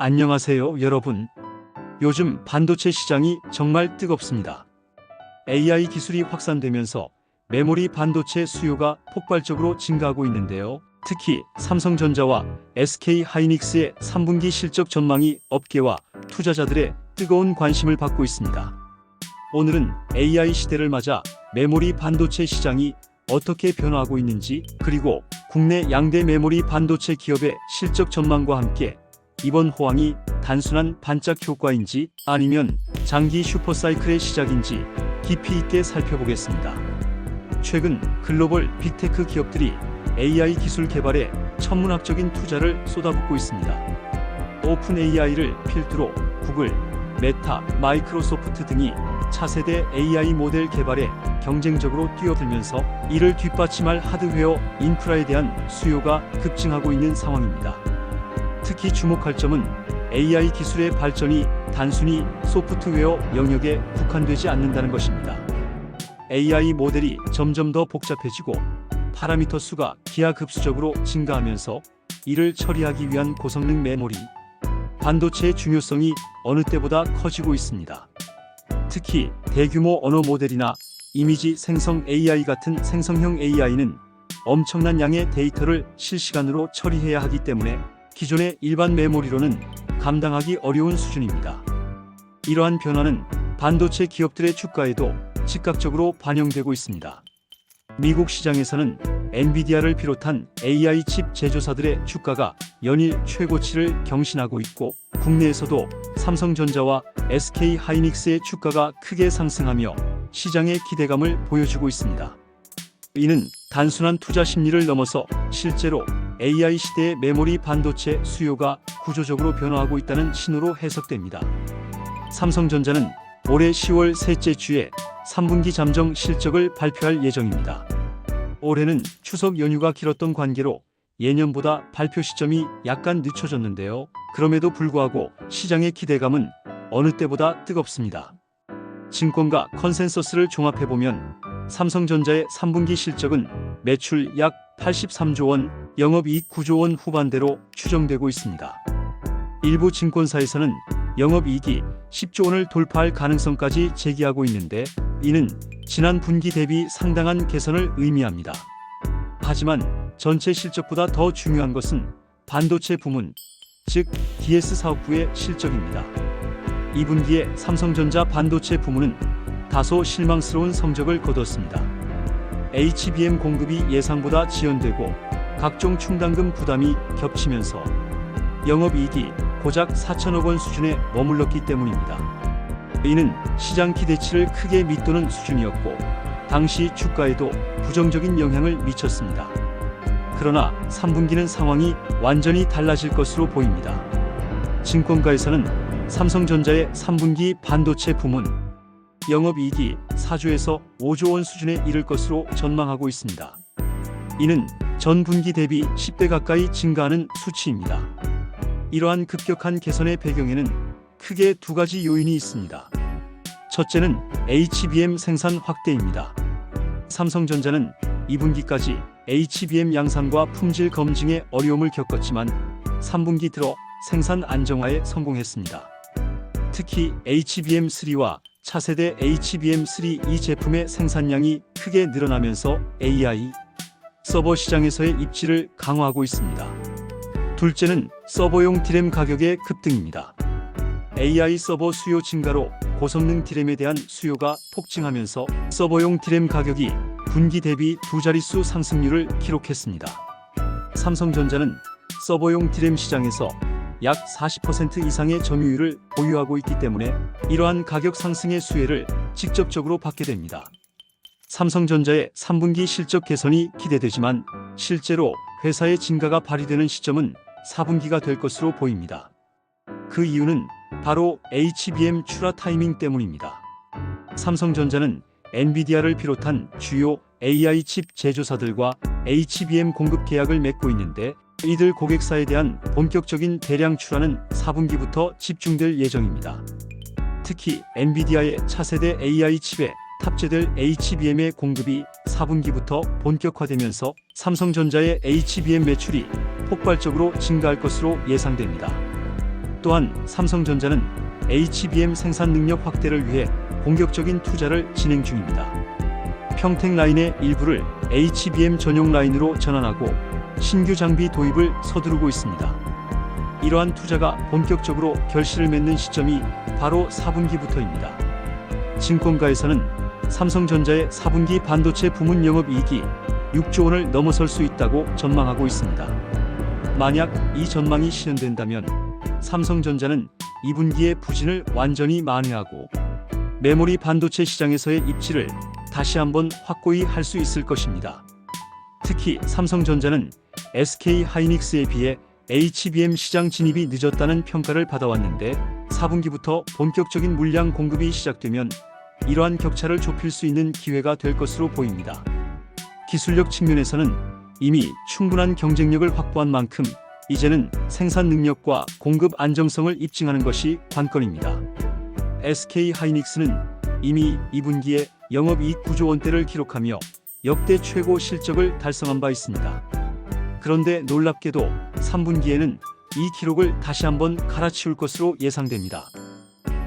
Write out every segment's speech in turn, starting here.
안녕하세요, 여러분. 요즘 반도체 시장이 정말 뜨겁습니다. AI 기술이 확산되면서 메모리 반도체 수요가 폭발적으로 증가하고 있는데요. 특히 삼성전자와 SK 하이닉스의 3분기 실적 전망이 업계와 투자자들의 뜨거운 관심을 받고 있습니다. 오늘은 AI 시대를 맞아 메모리 반도체 시장이 어떻게 변화하고 있는지 그리고 국내 양대 메모리 반도체 기업의 실적 전망과 함께 이번 호황이 단순한 반짝 효과인지 아니면 장기 슈퍼사이클의 시작인지 깊이 있게 살펴보겠습니다. 최근 글로벌 빅테크 기업들이 AI 기술 개발에 천문학적인 투자를 쏟아붓고 있습니다. 오픈 AI를 필두로 구글, 메타, 마이크로소프트 등이 차세대 AI 모델 개발에 경쟁적으로 뛰어들면서 이를 뒷받침할 하드웨어 인프라에 대한 수요가 급증하고 있는 상황입니다. 특히 주목할 점은 AI 기술의 발전이 단순히 소프트웨어 영역에 국한되지 않는다는 것입니다. AI 모델이 점점 더 복잡해지고 파라미터 수가 기하급수적으로 증가하면서 이를 처리하기 위한 고성능 메모리, 반도체의 중요성이 어느 때보다 커지고 있습니다. 특히 대규모 언어 모델이나 이미지 생성 AI 같은 생성형 AI는 엄청난 양의 데이터를 실시간으로 처리해야 하기 때문에 기존의 일반 메모리로는 감당하기 어려운 수준입니다. 이러한 변화는 반도체 기업들의 주가에도 즉각적으로 반영되고 있습니다. 미국 시장에서는 엔비디아를 비롯한 AI 칩 제조사들의 주가가 연일 최고치를 경신하고 있고 국내에서도 삼성전자와 SK 하이닉스의 주가가 크게 상승하며 시장의 기대감을 보여주고 있습니다. 이는 단순한 투자 심리를 넘어서 실제로 AI 시대의 메모리 반도체 수요가 구조적으로 변화하고 있다는 신호로 해석됩니다. 삼성전자는 올해 10월 셋째 주에 3분기 잠정 실적을 발표할 예정입니다. 올해는 추석 연휴가 길었던 관계로 예년보다 발표 시점이 약간 늦춰졌는데요. 그럼에도 불구하고 시장의 기대감은 어느 때보다 뜨겁습니다. 증권가 컨센서스를 종합해보면 삼성전자의 3분기 실적은 매출 약 83조 원, 영업이익 9조 원 후반대로 추정되고 있습니다. 일부 증권사에서는 영업이익이 10조 원을 돌파할 가능성까지 제기하고 있는데 이는 지난 분기 대비 상당한 개선을 의미합니다. 하지만 전체 실적보다 더 중요한 것은 반도체 부문, 즉 DS 사업부의 실적입니다. 2분기에 삼성전자 반도체 부문은 다소 실망스러운 성적을 거뒀습니다. HBM 공급이 예상보다 지연되고 각종 충당금 부담이 겹치면서 영업이익이 고작 4천억 원 수준에 머물렀기 때문입니다. 이는 시장 기대치를 크게 밑도는 수준이었고 당시 주가에도 부정적인 영향을 미쳤습니다. 그러나 3분기는 상황이 완전히 달라질 것으로 보입니다. 증권가에서는 삼성전자의 3분기 반도체 부문 영업이익이 4조에서 5조 원 수준에 이를 것으로 전망하고 있습니다. 이는 전 분기 대비 10배 가까이 증가하는 수치입니다. 이러한 급격한 개선의 배경에는 크게 두 가지 요인이 있습니다. 첫째는 HBM 생산 확대입니다. 삼성전자는 2분기까지 HBM 양산과 품질 검증에 어려움을 겪었지만 3분기 들어 생산 안정화에 성공했습니다. 특히 HBM3와 차세대 HBM3 이 제품의 생산량이 크게 늘어나면서 AI 서버 시장에서의 입지를 강화하고 있습니다. 둘째는 서버용 디램 가격의 급등입니다. AI 서버 수요 증가로 고성능 디램에 대한 수요가 폭증하면서 서버용 디램 가격이 분기 대비 두 자릿수 상승률을 기록했습니다. 삼성전자는 서버용 디램 시장에서 약 40% 이상의 점유율을 보유하고 있기 때문에 이러한 가격 상승의 수혜를 직접적으로 받게 됩니다. 삼성전자의 3분기 실적 개선이 기대되지만 실제로 회사의 진가가 발휘되는 시점은 4분기가 될 것으로 보입니다. 그 이유는 바로 HBM 출하 타이밍 때문입니다. 삼성전자는 엔비디아를 비롯한 주요 AI 칩 제조사들과 HBM 공급 계약을 맺고 있는데 이들 고객사에 대한 본격적인 대량 출하는 4분기부터 집중될 예정입니다. 특히 엔비디아의 차세대 AI 칩에 탑재될 HBM의 공급이 4분기부터 본격화되면서 삼성전자의 HBM 매출이 폭발적으로 증가할 것으로 예상됩니다. 또한 삼성전자는 HBM 생산 능력 확대를 위해 본격적인 투자를 진행 중입니다. 평택 라인의 일부를 HBM 전용 라인으로 전환하고 신규 장비 도입을 서두르고 있습니다. 이러한 투자가 본격적으로 결실을 맺는 시점이 바로 4분기부터입니다. 증권가에서는 삼성전자의 4분기 반도체 부문 영업이익이 6조 원을 넘어설 수 있다고 전망하고 있습니다. 만약 이 전망이 실현된다면 삼성전자는 2분기의 부진을 완전히 만회하고 메모리 반도체 시장에서의 입지를 다시 한번 확고히 할 수 있을 것입니다. 특히 삼성전자는 SK 하이닉스에 비해 HBM 시장 진입이 늦었다는 평가를 받아왔는데 4분기부터 본격적인 물량 공급이 시작되면 이러한 격차를 좁힐 수 있는 기회가 될 것으로 보입니다. 기술력 측면에서는 이미 충분한 경쟁력을 확보한 만큼 이제는 생산 능력과 공급 안정성을 입증하는 것이 관건입니다. SK 하이닉스는 이미 2분기에 영업이익 9조 원대를 기록하며 역대 최고 실적을 달성한 바 있습니다. 그런데 놀랍게도 3분기에는 이 기록을 다시 한번 갈아치울 것으로 예상됩니다.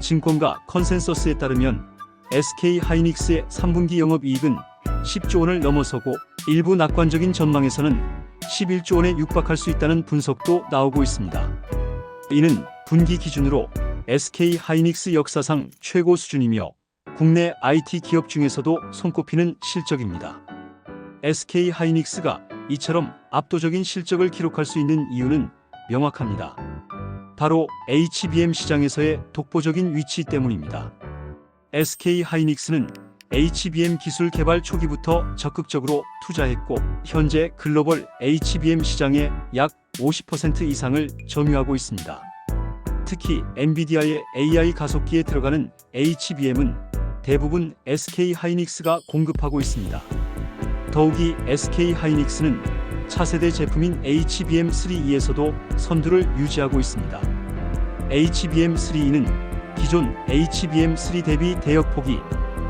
증권가 컨센서스에 따르면 SK 하이닉스의 3분기 영업이익은 10조 원을 넘어서고 일부 낙관적인 전망에서는 11조 원에 육박할 수 있다는 분석도 나오고 있습니다. 이는 분기 기준으로 SK 하이닉스 역사상 최고 수준이며 국내 IT 기업 중에서도 손꼽히는 실적입니다. SK 하이닉스가 이처럼 압도적인 실적을 기록할 수 있는 이유는 명확합니다. 바로 HBM 시장에서의 독보적인 위치 때문입니다. SK 하이닉스는 HBM 기술 개발 초기부터 적극적으로 투자했고 현재 글로벌 HBM 시장의 약 50% 이상을 점유하고 있습니다. 특히 엔비디아의 AI 가속기에 들어가는 HBM은 대부분 SK 하이닉스가 공급하고 있습니다. 더욱이 SK 하이닉스는 차세대 제품인 HBM3E에서도 선두를 유지하고 있습니다. HBM3E는 기존 HBM3 대비 대역폭이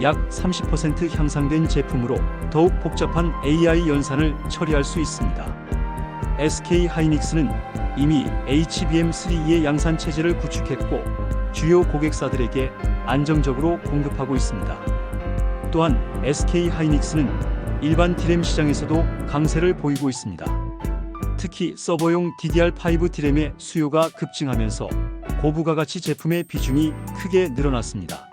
약 30% 향상된 제품으로 더욱 복잡한 AI 연산을 처리할 수 있습니다. SK 하이닉스는 이미 HBM3E의 양산 체제를 구축했고 주요 고객사들에게 안정적으로 공급하고 있습니다. 또한 SK 하이닉스는 일반 디램 시장에서도 강세를 보이고 있습니다. 특히 서버용 DDR5 디램의 수요가 급증하면서 고부가 가치 제품의 비중이 크게 늘어났습니다.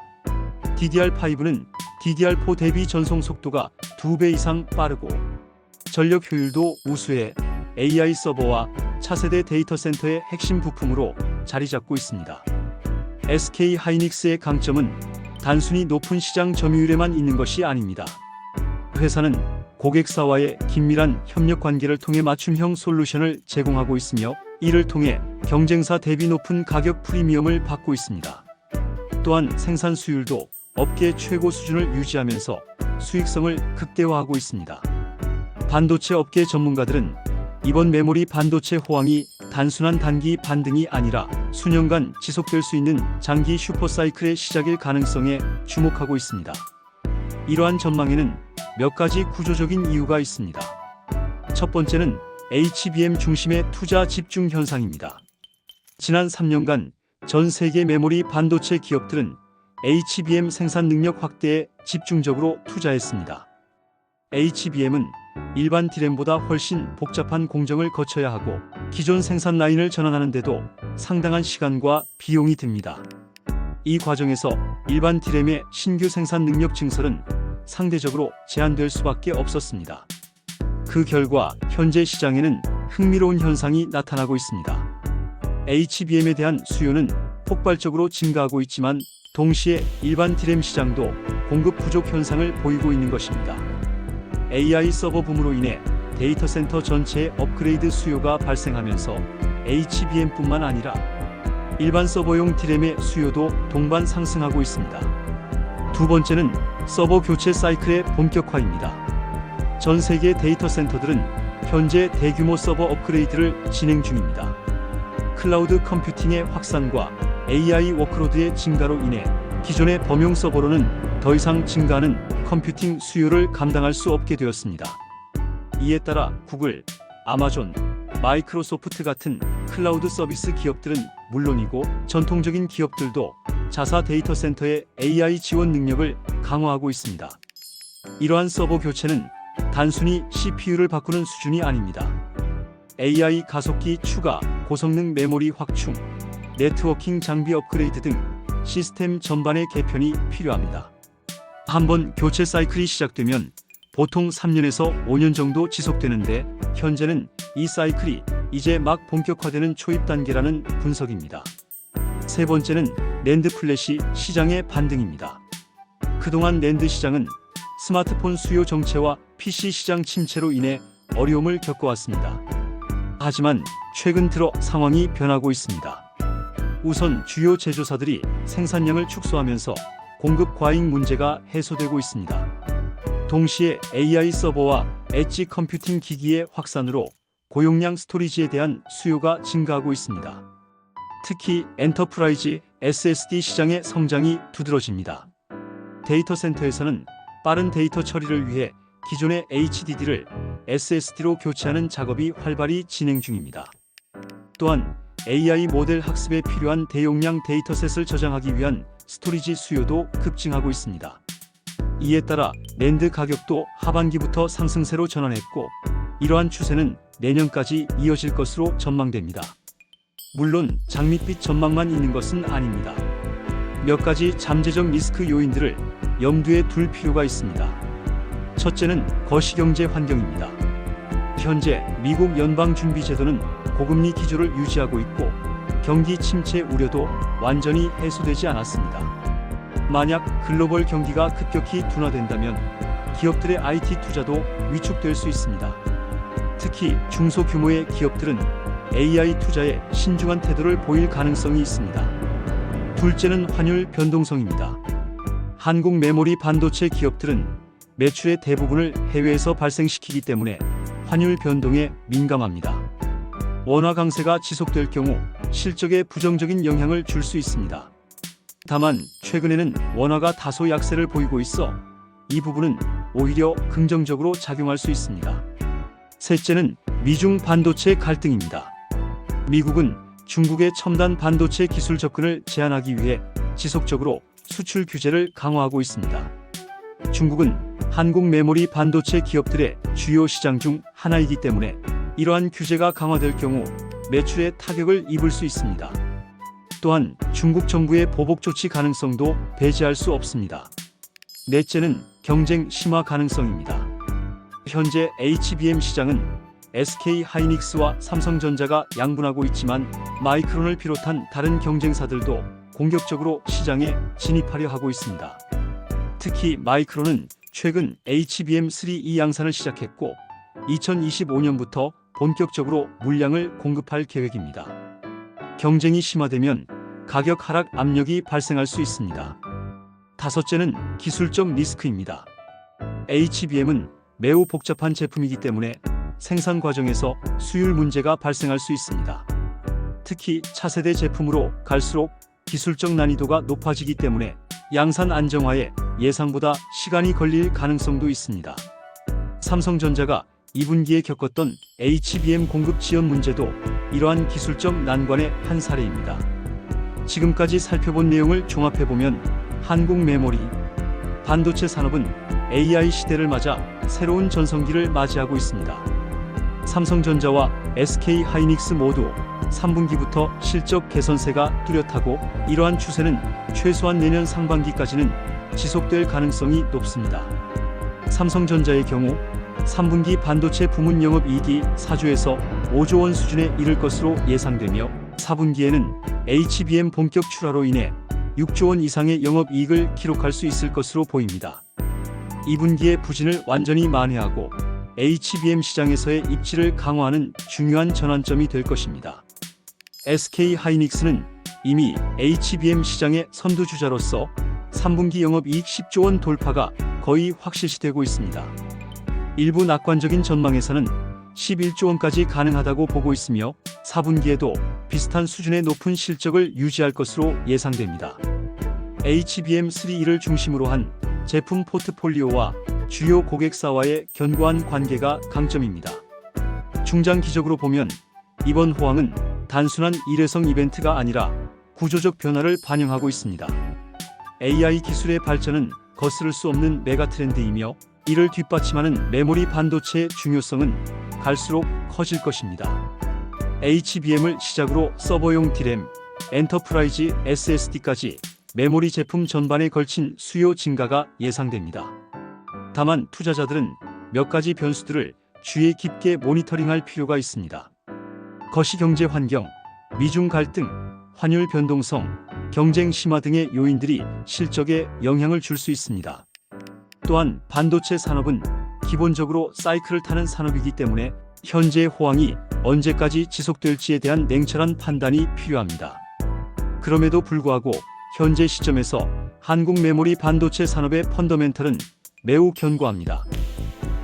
DDR5는 DDR4 대비 전송 속도가 2배 이상 빠르고 전력 효율도 우수해 AI 서버와 차세대 데이터 센터의 핵심 부품으로 자리 잡고 있습니다. SK 하이닉스의 강점은 단순히 높은 시장 점유율에만 있는 것이 아닙니다. 회사는 고객사와의 긴밀한 협력 관계를 통해 맞춤형 솔루션을 제공하고 있으며 이를 통해 경쟁사 대비 높은 가격 프리미엄을 받고 있습니다. 또한 생산 수율도 업계 최고 수준을 유지하면서 수익성을 극대화하고 있습니다. 반도체 업계 전문가들은 이번 메모리 반도체 호황이 단순한 단기 반등이 아니라 수년간 지속될 수 있는 장기 슈퍼사이클의 시작일 가능성에 주목하고 있습니다. 이러한 전망에는 몇 가지 구조적인 이유가 있습니다. 첫 번째는 HBM 중심의 투자 집중 현상입니다. 지난 3년간 전 세계 메모리 반도체 기업들은 HBM 생산 능력 확대에 집중적으로 투자했습니다. HBM은 일반 디램보다 훨씬 복잡한 공정을 거쳐야 하고 기존 생산 라인을 전환하는데도 상당한 시간과 비용이 듭니다. 이 과정에서 일반 디램의 신규 생산 능력 증설은 상대적으로 제한될 수밖에 없었습니다. 그 결과 현재 시장에는 흥미로운 현상이 나타나고 있습니다. HBM에 대한 수요는 폭발적으로 증가하고 있지만 동시에 일반 디램 시장도 공급 부족 현상을 보이고 있는 것입니다. AI 서버 붐으로 인해 데이터 센터 전체의 업그레이드 수요가 발생하면서 HBM뿐만 아니라 일반 서버용 디램의 수요도 동반 상승하고 있습니다. 두 번째는 서버 교체 사이클의 본격화입니다. 전 세계 데이터 센터들은 현재 대규모 서버 업그레이드를 진행 중입니다. 클라우드 컴퓨팅의 확산과 AI 워크로드의 증가로 인해 기존의 범용 서버로는 더 이상 증가하는 컴퓨팅 수요를 감당할 수 없게 되었습니다. 이에 따라 구글, 아마존, 마이크로소프트 같은 클라우드 서비스 기업들은 물론이고 전통적인 기업들도 자사 데이터 센터의 AI 지원 능력을 강화하고 있습니다. 이러한 서버 교체는 단순히 CPU를 바꾸는 수준이 아닙니다. AI 가속기 추가, 고성능 메모리 확충, 네트워킹 장비 업그레이드 등 시스템 전반의 개편이 필요합니다. 한번 교체 사이클이 시작되면 보통 3년에서 5년 정도 지속되는데 현재는 이 사이클이 이제 막 본격화되는 초입 단계라는 분석입니다. 세 번째는 랜드 플래시 시장의 반등입니다. 그동안 랜드 시장은 스마트폰 수요 정체와 PC 시장 침체로 인해 어려움을 겪어왔습니다. 하지만 최근 들어 상황이 변하고 있습니다. 우선 주요 제조사들이 생산량을 축소하면서 공급 과잉 문제가 해소되고 있습니다. 동시에 AI 서버와 엣지 컴퓨팅 기기의 확산으로 고용량 스토리지에 대한 수요가 증가하고 있습니다. 특히 엔터프라이즈 SSD 시장의 성장이 두드러집니다. 데이터 센터에서는 빠른 데이터 처리를 위해 기존의 HDD를 SSD로 교체하는 작업이 활발히 진행 중입니다. 또한 AI 모델 학습에 필요한 대용량 데이터셋을 저장하기 위한 스토리지 수요도 급증하고 있습니다. 이에 따라 랜드 가격도 하반기부터 상승세로 전환했고 이러한 추세는 내년까지 이어질 것으로 전망됩니다. 물론 장밋빛 전망만 있는 것은 아닙니다. 몇 가지 잠재적 리스크 요인들을 염두에 둘 필요가 있습니다. 첫째는 거시경제 환경입니다. 현재 미국 연방준비제도는 고금리 기조를 유지하고 있고 경기 침체 우려도 완전히 해소되지 않았습니다. 만약 글로벌 경기가 급격히 둔화된다면 기업들의 IT 투자도 위축될 수 있습니다. 특히 중소규모의 기업들은 AI 투자에 신중한 태도를 보일 가능성이 있습니다. 둘째는 환율 변동성입니다. 한국 메모리 반도체 기업들은 매출의 대부분을 해외에서 발생시키기 때문에 환율 변동에 민감합니다. 원화 강세가 지속될 경우 실적에 부정적인 영향을 줄 수 있습니다. 다만 최근에는 원화가 다소 약세를 보이고 있어 이 부분은 오히려 긍정적으로 작용할 수 있습니다. 셋째는 미중 반도체 갈등입니다. 미국은 중국의 첨단 반도체 기술 접근을 제한하기 위해 지속적으로 수출 규제를 강화하고 있습니다. 중국은 한국 메모리 반도체 기업들의 주요 시장 중 하나이기 때문에 이러한 규제가 강화될 경우 매출에 타격을 입을 수 있습니다. 또한 중국 정부의 보복 조치 가능성도 배제할 수 없습니다. 넷째는 경쟁 심화 가능성입니다. 현재 HBM 시장은 SK 하이닉스와 삼성전자가 양분하고 있지만 마이크론을 비롯한 다른 경쟁사들도 공격적으로 시장에 진입하려 하고 있습니다. 특히 마이크론은 최근 HBM3E 양산을 시작했고 2025년부터 본격적으로 물량을 공급할 계획입니다. 경쟁이 심화되면 가격 하락 압력이 발생할 수 있습니다. 다섯째는 기술적 리스크입니다. HBM은 매우 복잡한 제품이기 때문에 생산 과정에서 수율 문제가 발생할 수 있습니다. 특히 차세대 제품으로 갈수록 기술적 난이도가 높아지기 때문에 양산 안정화에 예상보다 시간이 걸릴 가능성도 있습니다. 삼성전자가 2분기에 겪었던 HBM 공급 지연 문제도 이러한 기술적 난관의 한 사례입니다. 지금까지 살펴본 내용을 종합해보면 한국 메모리, 반도체 산업은 AI 시대를 맞아 새로운 전성기를 맞이하고 있습니다. 삼성전자와 SK 하이닉스 모두 3분기부터 실적 개선세가 뚜렷하고 이러한 추세는 최소한 내년 상반기까지는 지속될 가능성이 높습니다. 삼성전자의 경우 3분기 반도체 부문 영업이익이 4조에서 5조 원 수준에 이를 것으로 예상되며 4분기에는 HBM 본격 출하로 인해 6조 원 이상의 영업이익을 기록할 수 있을 것으로 보입니다. 2분기에 부진을 완전히 만회하고 HBM 시장에서의 입지를 강화하는 중요한 전환점이 될 것입니다. SK 하이닉스는 이미 HBM 시장의 선두주자로서 3분기 영업이익 10조 원 돌파가 거의 확실시되고 있습니다. 일부 낙관적인 전망에서는 11조 원까지 가능하다고 보고 있으며 4분기에도 비슷한 수준의 높은 실적을 유지할 것으로 예상됩니다. HBM3E를 중심으로 한 제품 포트폴리오와 주요 고객사와의 견고한 관계가 강점입니다. 중장기적으로 보면 이번 호황은 단순한 일회성 이벤트가 아니라 구조적 변화를 반영하고 있습니다. AI 기술의 발전은 거스를 수 없는 메가 트렌드이며 이를 뒷받침하는 메모리 반도체의 중요성은 갈수록 커질 것입니다. HBM을 시작으로 서버용 디램, 엔터프라이즈 SSD까지 메모리 제품 전반에 걸친 수요 증가가 예상됩니다. 다만 투자자들은 몇 가지 변수들을 주의 깊게 모니터링할 필요가 있습니다. 거시 경제 환경, 미중 갈등, 환율 변동성, 경쟁 심화 등의 요인들이 실적에 영향을 줄 수 있습니다. 또한 반도체 산업은 기본적으로 사이클을 타는 산업이기 때문에 현재의 호황이 언제까지 지속될지에 대한 냉철한 판단이 필요합니다. 그럼에도 불구하고 현재 시점에서 한국 메모리 반도체 산업의 펀더멘털은 매우 견고합니다.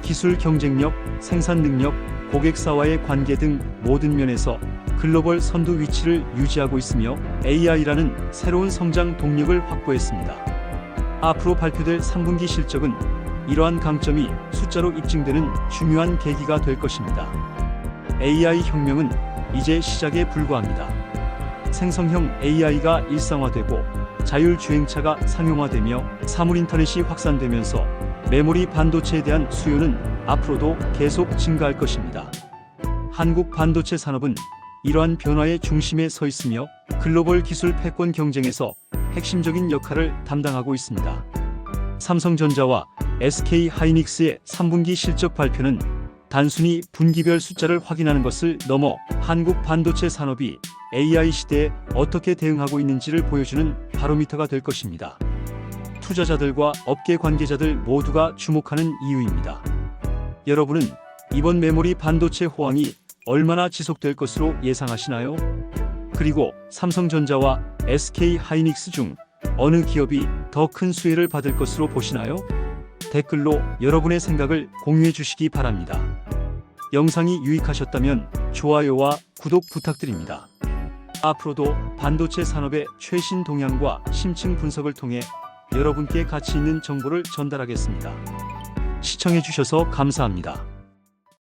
기술 경쟁력, 생산 능력, 고객사와의 관계 등 모든 면에서 글로벌 선두 위치를 유지하고 있으며 AI라는 새로운 성장 동력을 확보했습니다. 앞으로 발표될 3분기 실적은 이러한 강점이 숫자로 입증되는 중요한 계기가 될 것입니다. AI 혁명은 이제 시작에 불과합니다. 생성형 AI가 일상화되고 자율주행차가 상용화되며 사물 인터넷이 확산되면서 메모리 반도체에 대한 수요는 앞으로도 계속 증가할 것입니다. 한국 반도체 산업은 이러한 변화의 중심에 서 있으며 글로벌 기술 패권 경쟁에서 핵심적인 역할을 담당하고 있습니다. 삼성전자와 SK 하이닉스의 3분기 실적 발표는 단순히 분기별 숫자를 확인하는 것을 넘어 한국 반도체 산업이 AI 시대에 어떻게 대응하고 있는지를 보여주는 바로미터가 될 것입니다. 투자자들과 업계 관계자들 모두가 주목하는 이유입니다. 여러분은 이번 메모리 반도체 호황이 얼마나 지속될 것으로 예상하시나요? 그리고 삼성전자와 SK 하이닉스 중 어느 기업이 더 큰 수혜를 받을 것으로 보시나요? 댓글로 여러분의 생각을 공유해 주시기 바랍니다. 영상이 유익하셨다면 좋아요와 구독 부탁드립니다. 앞으로도 반도체 산업의 최신 동향과 심층 분석을 통해 여러분께 가치 있는 정보를 전달하겠습니다. 시청해 주셔서 감사합니다.